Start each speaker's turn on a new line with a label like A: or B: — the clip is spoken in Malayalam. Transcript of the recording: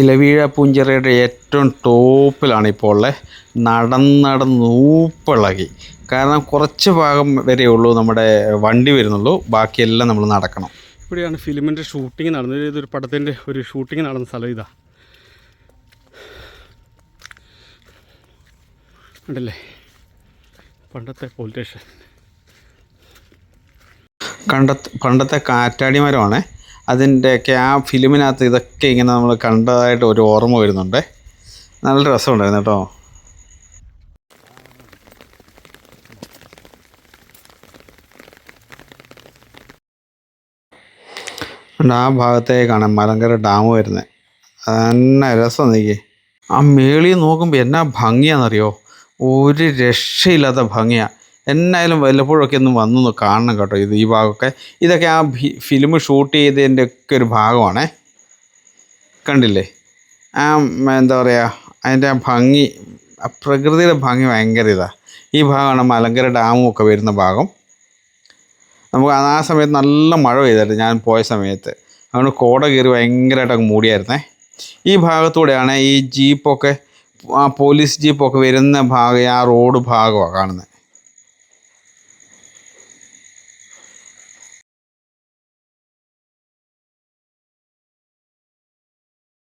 A: ഇലവീഴ പൂഞ്ചിറയുടെ ഏറ്റവും ടോപ്പിലാണ് ഇപ്പോൾ ഉള്ളത്. നടന്നടന്ന് ഊപ്പിളകി. കാരണം കുറച്ച് ഭാഗം വരെ ഉള്ളൂ നമ്മുടെ വണ്ടി വരുന്നുള്ളൂ. ബാക്കിയെല്ലാം നമ്മൾ നടക്കണം.
B: ഇവിടെയാണ് ഫിലിമിന്റെ ഷൂട്ടിംഗ് നടന്നത്. ഇതൊരു പടത്തിന്റെ ഒരു ഷൂട്ടിംഗ് നടന്ന സ്ഥലം ഇതാ. ഉണ്ടല്ലേ പണ്ടത്തെ പോലീസ് സ്റ്റേഷൻ
A: കണ്ടത്ത് പണ്ടത്തെ കാറ്റാടി മരമാണ് അതിന്റെയൊക്കെ ആ ഫിലിമിനകത്ത് ഇതൊക്കെ ഇങ്ങനെ നമ്മൾ കണ്ടതായിട്ട് ഒരു ഓർമ്മ വരുന്നുണ്ട്. നല്ല രസമുണ്ടായിരുന്നു കേട്ടോ. ആ ഭാഗത്തേക്കാണ് മലങ്കര ഡാം വരുന്നത് തന്നെ രസം നീക്കി ആ മേളിൽ നോക്കുമ്പോൾ എന്നാ ഭംഗിയാണെന്നറിയോ? ഒരു രക്ഷയില്ലാത്ത ഭംഗിയാണ് എന്നായാലും വല്ലപ്പോഴൊക്കെ ഒന്ന് വന്നൊന്ന് കാണണം കേട്ടോ ഇത് ഈ ഭാഗമൊക്കെ. ഇതൊക്കെ ആ ഫിലിം ഷൂട്ട് ചെയ്തതിന്റെ ഒക്കെ ഒരു ഭാഗമാണേ. കണ്ടില്ലേ? ആ എന്താ പറയുക അതിന്റെ ആ ഭംഗി ആ പ്രകൃതിയുടെ ഭംഗി ഭയങ്കര ഇതാണ് ഈ ഭാഗമാണ് മലങ്കര ഡാമും ഒക്കെ വരുന്ന ഭാഗം. നമുക്ക് ആ സമയത്ത് നല്ല മഴ പെയ്തായിരുന്നു ഞാൻ പോയ സമയത്ത്. അതുകൊണ്ട് കോട കയറി ഭയങ്കരമായിട്ട് അങ്ങ് മൂടിയായിരുന്നേ. ഈ ഭാഗത്തൂടെയാണ് ഈ ജീപ്പൊക്കെ ആ പോലീസ് ജീപ്പൊക്കെ വരുന്ന ഭാഗം ആ റോഡ് ഭാഗമാണ് കാണുന്നത്